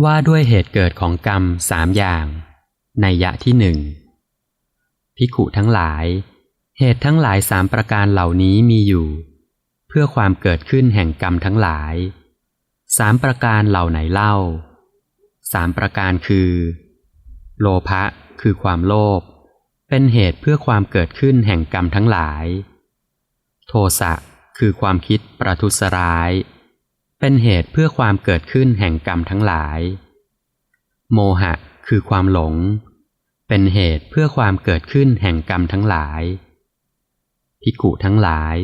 ว่าด้วยเหตุเกิดของกรรมสามอย่างในยะที่หนึ่งพิขุทั้งหลาย เหตุทั้งหลายสามประการเหล่านี้มีอยู่ เพื่อความเกิดขึ้นแห่งกรรมทั้งหลายสามประการเหล่าไหนเล่าสามประการคือ โลภะคือความโลภเป็นเหตุเพื่อความเกิดขึ้นแห่งกรรมทั้งหลาย โทสะคือความคิดประทุษร้าย เป็นเหตุเพื่อความเกิดขึ้นแห่งกรรมทั้งหลาย โมหะคือความหลง เป็นเหตุเพื่อความเกิดขึ้นแห่งกรรมทั้งหลาย พิกุทั้งหลาย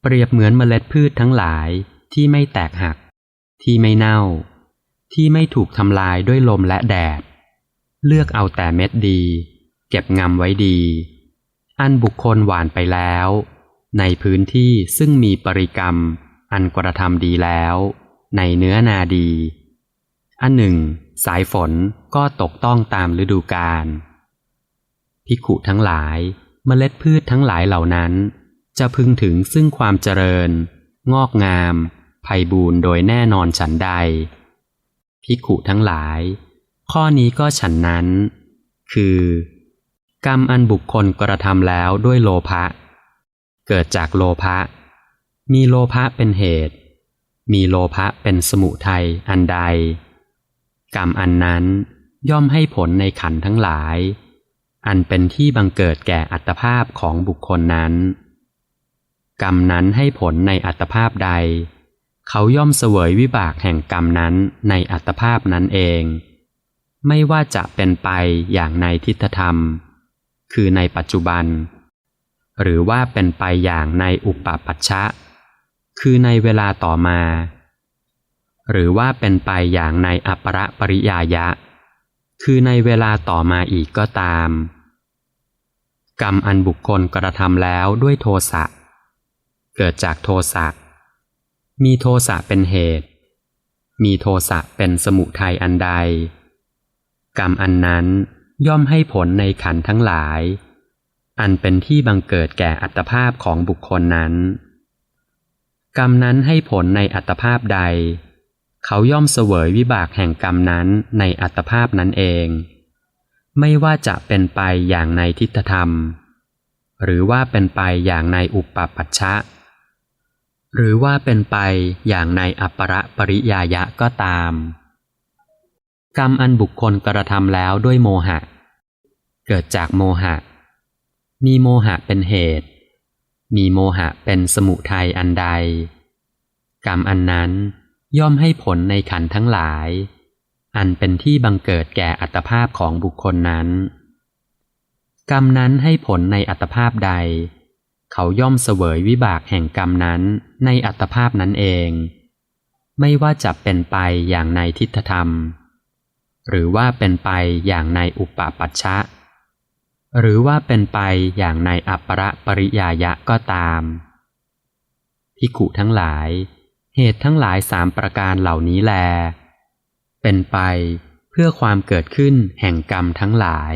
เปรียบเหมือนเมล็ดพืชทั้งหลายที่ไม่แตกหัก ที่ไม่เน่า ที่ไม่ถูกทำลายด้วยลมและแดด เลือกเอาแต่เม็ดดี เก็บงำไว้ดี อันบุคคลหวานไปแล้ว ในพื้นที่ซึ่งมีปริกรรมอันกระทำดีแล้ว ในเนื้อนาดี อันหนึ่ง สายฝนก็ตกต้องตามฤดูกาลพิขุทั้งหลายเมล็ดพืชทั้งหลายเหล่านั้น จะพึงถึงซึ่งความเจริญ งอกงามไพบูรณ์โดยแน่นอนฉันใดพิขุทั้งหลาย ข้อนี้ก็ฉันนั้น คือ กรรมอันบุคคลกระทำแล้วด้วยโลภะ เกิดจากโลภะ มีโลภะเป็นเหตุ มีโลภะเป็นสมุทัยอันใด กรรมอันนั้นย่อมให้ผลในขันทั้งหลาย อันเป็นที่บังเกิดแก่อัตภาพของบุคคลนั้น กรรมนั้นให้ผลในอัตภาพใด เขาย่อมเสวยวิบากแห่งกรรมนั้นในอัตภาพนั้นเอง ไม่ว่าจะเป็นไปอย่างในทิฏฐธรรม คือในปัจจุบัน หรือว่าเป็นไปอย่างในอุปปัชชะ คือในเวลาต่อมา หรือว่าเป็นไปอย่างในอัปรปริยายะ คือในเวลาต่อมาอีกก็ตาม กรรมอันบุคคลกระทำแล้วด้วยโทสะ เกิดจากโทสะ มีโทสะเป็นเหตุ มีโทสะเป็นสมุทัยอันใด กรรมอันนั้นย่อมให้ผลในขันทั้งหลาย อันเป็นที่บังเกิดแก่อัตภาพของบุคคลนั้น กรรมนั้นให้ผลในอัตภาพใด เขาย่อมเสวยวิบากแห่งกรรมนั้นในอัตภาพนั้นเอง ไม่ว่าจะเป็นไปอย่างในทิฏฐธรรม หรือว่าเป็นไปอย่างในอุปปัชชะ หรือว่าเป็นไปอย่างในอัปปรปริยายะก็ตาม กรรมอันบุคคลกระทำแล้วด้วยโมหะ เกิดจากโมหะ มีโมหะเป็นเหตุ มีโมหะเป็นสมุทัยอันใด กรรมอันนั้นย่อมให้ผลในขันทั้งหลาย อันเป็นที่บังเกิดแก่อัตภาพของบุคคลนั้น กรรมนั้นให้ผลในอัตภาพใด เขาย่อมเสวยวิบากแห่งกรรมนั้นในอัตภาพนั้นเอง ไม่ว่าจะเป็นไปอย่างในทิฏฐธรรม หรือว่าเป็นไปอย่างในอุปปัชชะ หรือว่าเป็นไปอย่างในอัปปรปริยายะก็ตามพิกุทั้งหลาย เหตุทั้งหลายสามประการเหล่านี้แล เป็นไปเพื่อความเกิดขึ้นแห่งกรรมทั้งหลาย